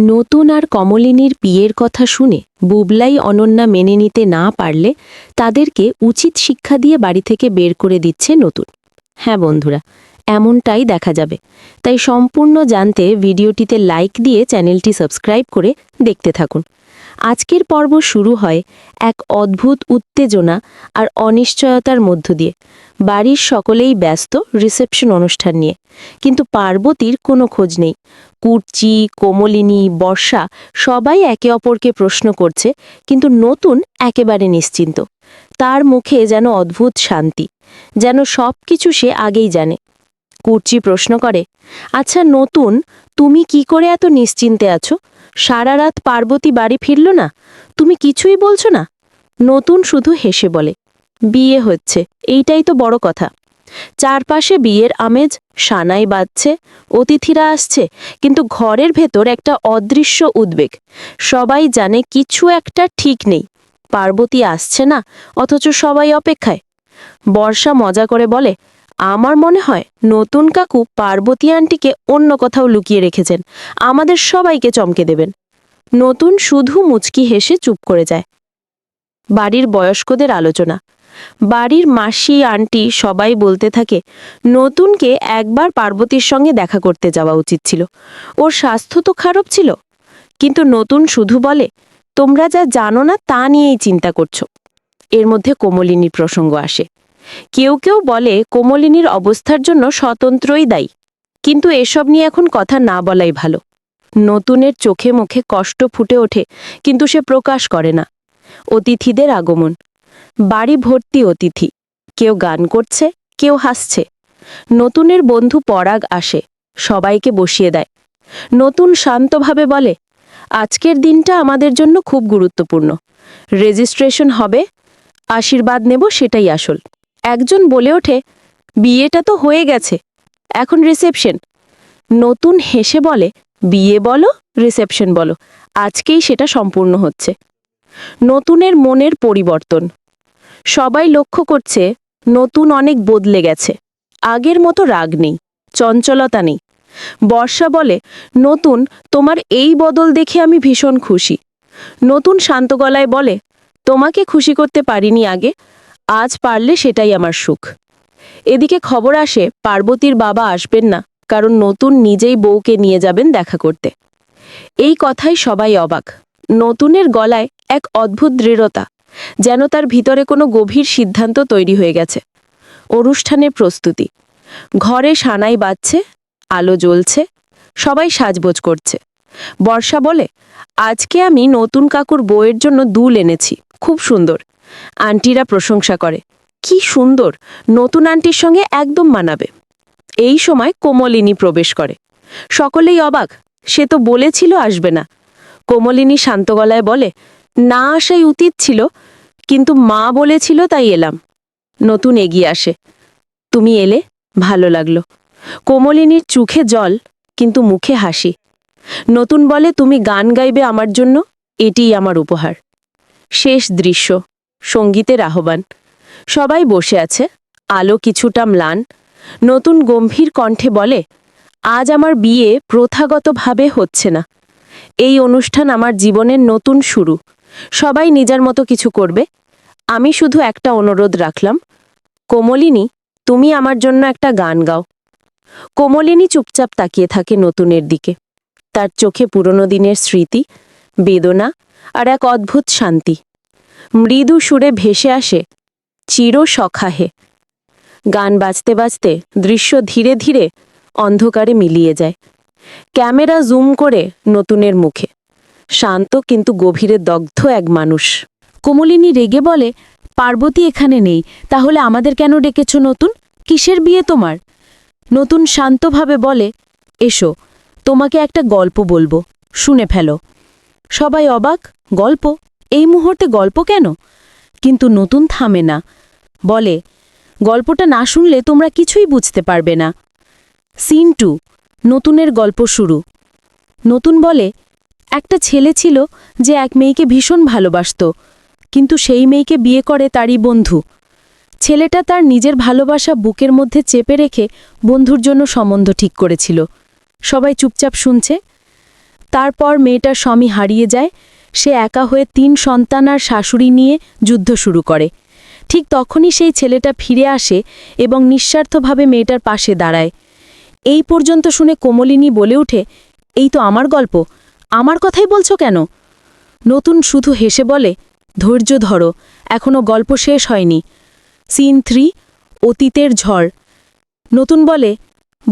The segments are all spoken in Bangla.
নতুন আর কমলিনীর বিয়ের কথা শুনে বুবলাই অনন্যা মেনে নিতে না পারলে তাদেরকে উচিত শিক্ষা দিয়ে বাড়ি থেকে বের করে দিচ্ছে নতুন। হ্যাঁ বন্ধুরা, এমনটাই দেখা যাবে। তাই সম্পূর্ণ জানতে ভিডিওটিতে লাইক দিয়ে চ্যানেলটি সাবস্ক্রাইব করে দেখতে থাকুন। আজকের পর্ব শুরু হয় এক অদ্ভুত উত্তেজনা আর অনিশ্চয়তার মধ্য দিয়ে। বাড়ির সকলেই ব্যস্ত রিসেপশন অনুষ্ঠান নিয়ে। কিন্তু পার্বতীর কোনো খোঁজ নেই। কুর্চি, কোমলিনী, বর্ষা সবাই একে অপরকে প্রশ্ন করছে, কিন্তু নতুন একেবারে নিশ্চিন্ত। তার মুখে যেন অদ্ভুত শান্তি, যেন সব কিছু সে আগেই জানে। কুর্চি প্রশ্ন করে আচ্ছা নতুন, তুমি কি করে এত নিশ্চিন্তে আছো? সারা রাত পার্বতী বাড়ি ফিরল না? তুমি কিছুই বলছো না? নতুন শুধু হেসে বলে, বিয়ে হচ্ছে, এইটাই তো বড় কথা। চারপাশে বিয়ের আমেজ, সানাই বাজছে, অতিথিরা আসছে, কিন্তু ঘরের ভেতর একটা অদৃশ্য উদ্বেগ। সবাই জানে কিছু একটা ঠিক নেই। পার্বতী আসছে না, অথচ সবাই অপেক্ষায়। বর্ষা মজা করে বলে, আমার মনে হয় নতুন কাকু পার্বতী আন্টিকে অন্য কোথাও লুকিয়ে রেখেছেন। আমাদের সবাইকে চমকে দেবেন। নতুন শুধু মুচকি হেসে চুপ করে যায়। বাড়ির বয়স্কদের আলোচনা। বাড়ির মাসি, আন্টি সবাই বলতে থাকে, নতুনকে একবার পার্বতীর সঙ্গে দেখা করতে যাওয়া উচিত ছিল। ওর স্বাস্থ্য তো খারাপ ছিল। কিন্তু নতুন শুধু বলে, তোমরা যা জানো না তা নিয়েই চিন্তা করছ। এর মধ্যে কোমলিনীর প্রসঙ্গ আসে। কেউ কেউ বলে, কোমলিনীর অবস্থার জন্য স্বতন্ত্রই দায়ী। কিন্তু এসব নিয়ে এখন কথা না বলাই ভালো। নতুনের চোখে মুখে কষ্ট ফুটে ওঠে, কিন্তু সে প্রকাশ করে না। অতিথিদের আগমন। বাড়ি ভর্তি অতিথি। কেউ গান করছে, কেউ হাসছে। নতুনের বন্ধু পরাগ আসে, সবাইকে বসিয়ে দেয়। নতুন শান্তভাবে বলে, আজকের দিনটা আমাদের জন্য খুব গুরুত্বপূর্ণ। রেজিস্ট্রেশন হবে, আশীর্বাদ নেব সেটাই আসল। একজন বলে ওঠে, বিয়েটা তো হয়ে গেছে, এখন রিসেপশন। নতুন হেসে বলে, বিয়ে বলো, রিসেপশন বলো, আজকেই সেটা সম্পূর্ণ হচ্ছে। নতুনের মনের পরিবর্তন। সবাই লক্ষ্য করছে, নতুন অনেক বদলে গেছে। আগের মতো রাগ নেই, চঞ্চলতা নেই। বর্ষা বলে, নতুন, তোমার এই বদল দেখে আমি ভীষণ খুশি। নতুন শান্ত গলায় বলে, তোমাকে খুশি করতে পারিনি আগে, আজ পারলে সেটাই আমার সুখ। এদিকে খবর আসে, পার্বতীর বাবা আসবেন না, কারণ নতুন নিজেই বউকে নিয়ে যাবেন দেখা করতে। এই কথাই সবাই অবাক। নতুনের গলায় এক অদ্ভুত দৃঢ়তা যেন তার ভিতরে কোনো গভীর সিদ্ধান্ত তৈরি হয়ে গেছে। অনুষ্ঠানের প্রস্তুতি। ঘরে সানাই বাজছে, আলো জ্বলছে, সবাই সাজবোজ করছে। বর্ষা বলে, আজকে আমি নতুন কাকুর বউয়ের জন্য দুল এনেছি, খুব সুন্দর। আন্টিরা প্রশংসা করে, কি সুন্দর, নতুন আন্টির সঙ্গে একদম মানাবে। এই সময় কোমলিনী প্রবেশ করে। সকলেই অবাক, সে তো বলেছিল আসবে না। কোমলিনী শান্ত গলায় বলে না আসাই উচিত ছিল, কিন্তু মা বলেছিল তাই এলাম। নতুন এগিয়ে আসে। তুমি এলে, ভালো লাগল। কোমলিনীর চোখে জল, কিন্তু মুখে হাসি। নতুন বলে, তুমি গান গাইবে আমার জন্য, এটিই আমার উপহার। শেষ দৃশ্য, সঙ্গীতের আহ্বান। সবাই বসে আছে, আলো কিছুটা ম্লান। নতুন গম্ভীর কণ্ঠে বলে, আজ আমার বিয়ে প্রথাগতভাবে হচ্ছে না। এই অনুষ্ঠান আমার জীবনের নতুন শুরু। সবাই নিজের মতো কিছু করবে। আমি শুধু একটা অনুরোধ রাখলাম। কোমলিনী, তুমি আমার জন্য একটা গান গাও। কোমলিনী চুপচাপ তাকিয়ে থাকে নতুনের দিকে। তার চোখে পুরনো দিনের স্মৃতি, বেদনা আর এক অদ্ভুত শান্তি। মৃদু সুরে ভেসে আসে, চির সখাহে। গান বাজতে বাজতে দৃশ্য ধীরে ধীরে অন্ধকারে মিলিয়ে যায়। ক্যামেরা জুম করে নতুনের মুখে। শান্ত কিন্তু গভীরে দগ্ধ এক মানুষ। কোমলিনী রেগে বলে, পার্বতী এখানে নেই, তাহলে আমাদের কেন ডেকেছ নতুন? কিসের বিয়ে তোমার? নতুন শান্তভাবে বলে, এসো, তোমাকে একটা গল্প বলব, শুনে ফেলো। সবাই অবাক, গল্প? এই মুহূর্তে গল্প কেন? কিন্তু নতুন থামে না, বলে, গল্পটা না শুনলে তোমরা কিছুই বুঝতে পারবে না। সিন টু, নতুনের গল্প শুরু। নতুন বলে একটা ছেলে ছিল যে এক মেয়েকে ভীষণ ভালোবাসত, কিন্তু সেই মেয়েকে বিয়ে করে তারই বন্ধু। ছেলেটা তার নিজের ভালোবাসা বুকের মধ্যে চেপে রেখে বন্ধুর জন্য সম্বন্ধ ঠিক করেছিল। সবাই চুপচাপ শুনছে। তারপর মেয়েটার স্বামী হারিয়ে যায়, সে একা হয়ে তিন সন্তান আর শাশুড়ি নিয়ে যুদ্ধ শুরু করে। ঠিক তখনই সেই ছেলেটা ফিরে আসে এবং নিঃস্বার্থভাবে মেয়েটার পাশে দাঁড়ায়। এই পর্যন্ত শুনে কোমলিনী বলে ওঠে, এই তো আমার গল্প আমার কথাই বলছো কেন? নতুন শুধু হেসে বলে, ধৈর্য ধরো, এখনও গল্প শেষ হয়নি। সিন থ্রি, অতীতের ঝড়। নতুন বলে,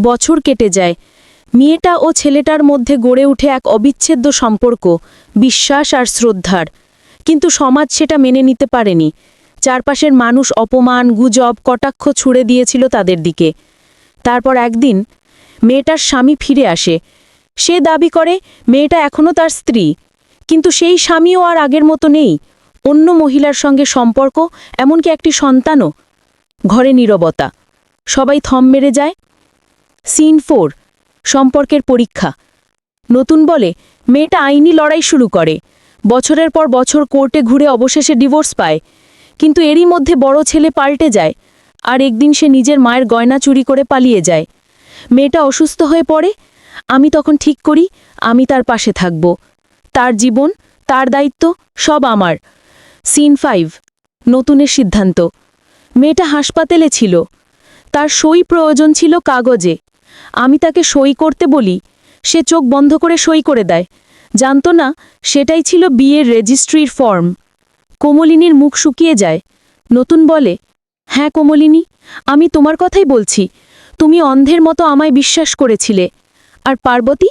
বছর কেটে যায়। মেয়েটা ও ছেলেটার মধ্যে গড়ে উঠে এক অবিচ্ছেদ্য সম্পর্ক, বিশ্বাস আর শ্রদ্ধার। কিন্তু সমাজ সেটা মেনে নিতে পারেনি। চারপাশের মানুষ অপমান, গুজব, কটাক্ষ ছুড়ে দিয়েছিল তাদের দিকে। তারপর একদিন, মেয়েটার স্বামী ফিরে আসে। সে দাবি করে, মেয়েটা এখনও তার স্ত্রী। কিন্তু সেই স্বামীও আর আগের মতো নেই। অন্য মহিলার সঙ্গে সম্পর্ক, এমনকি একটি সন্তানও। ঘরে নীরবতা। সবাই থম মেরে যায়। সিন ফোর, সম্পর্কের পরীক্ষা। নতুন বলে, মেয়েটা আইনি লড়াই শুরু করে। বছরের পর বছর কোর্টে ঘুরে অবশেষে ডিভোর্স পায়। কিন্তু এরই মধ্যে বড় ছেলে পাল্টে যায়। আর একদিন সে নিজের মায়ের গয়না চুরি করে পালিয়ে যায়। মেয়েটা অসুস্থ হয়ে পড়ে। আমি তখন ঠিক করি, আমি তার পাশে থাকব। তার জীবন, তার দায়িত্ব সব আমার। সিন ফাইভ, নতুনের সিদ্ধান্ত। মেয়েটা হাসপাতালে ছিল। তার সই প্রয়োজন ছিল কাগজে। আমি তাকে সই করতে বলি, সে চোখ বন্ধ করে সই করে দেয়। জানতো না, সেটাই ছিল বিয়ের রেজিস্ট্রির ফর্ম। কোমলিনীর মুখ শুকিয়ে যায়। নতুন বলে হ্যাঁ কোমলিনী, আমি তোমার কথাই বলছি। তুমি অন্ধের মতো আমায় বিশ্বাস করেছিলে। আর পার্বতী?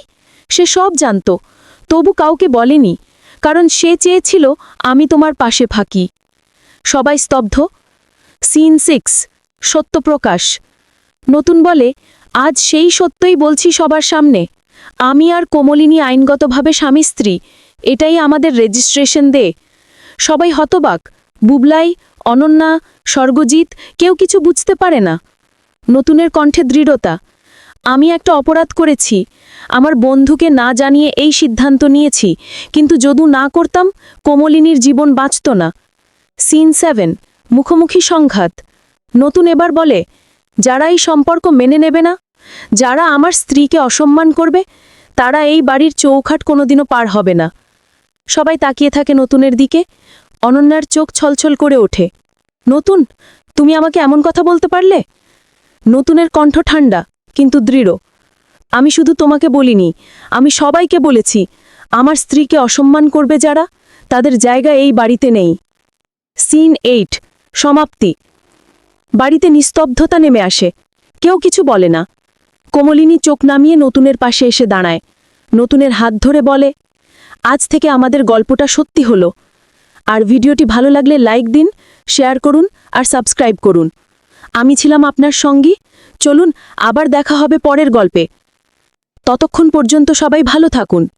সে সব জানত। তবু কাউকে বলেনি, কারণ সে চেয়েছিল আমি তোমার পাশে ফাঁকি সবাই স্তব্ধ। Scene six, Satyaprakash. নতুন বলে, আজ সেই সত্যই বলছি সবার সামনে। আমি আর কোমলিনী আইনগতভাবে স্বামী স্ত্রী, এটাই আমাদের রেজিস্ট্রেশন দে। সবাই হতবাক। বুবলাই, অনন্যা, স্বর্গজিৎ কেউ কিছু বুঝতে পারে না। নতুনের কণ্ঠে দৃঢ়তা। আমি একটা অপরাধ করেছি। আমার বন্ধুকে না জানিয়ে এই সিদ্ধান্ত নিয়েছি। কিন্তু যদু না করতাম, কোমলিনীর জীবন বাঁচত না। সিন সেভেন, মুখোমুখি সংঘাত। নতুন এবার বলে, যারা এই সম্পর্ক মেনে নেবে না, যারা আমার স্ত্রীকে অসম্মান করবে, তারা এই বাড়ির চৌখাট কোনোদিনও পার হবে না। সবাই তাকিয়ে থাকে নতুনের দিকে। অনন্যার চোখ ছলছল করে ওঠে। নতুন, তুমি আমাকে এমন কথা বলতে পারলে? নতুনের কণ্ঠ ঠান্ডা কিন্তু দৃঢ়। আমি শুধু তোমাকে বলিনি, আমি সবাইকে বলেছি, আমার স্ত্রীকে অসম্মান করবে যারা, তাদের জায়গা এই বাড়িতে নেই। সিন এইট, সমাপ্তি। বাড়িতে নিস্তব্ধতা নেমে আসে। কেউ কিছু বলে না। কোমলিনী চোখ নামিয়ে নতুনের পাশে এসে দাঁড়ায়। নতুনের হাত ধরে বলে, আজ থেকে আমাদের গল্পটা সত্যি হলো। আর ভিডিওটি ভালো লাগলে লাইক দিন, শেয়ার করুন আর সাবস্ক্রাইব করুন। আমি ছিলাম আপনার সঙ্গী চলুন আবার দেখা হবে পরের গল্পে। ততক্ষণ পর্যন্ত সবাই ভালো থাকুন।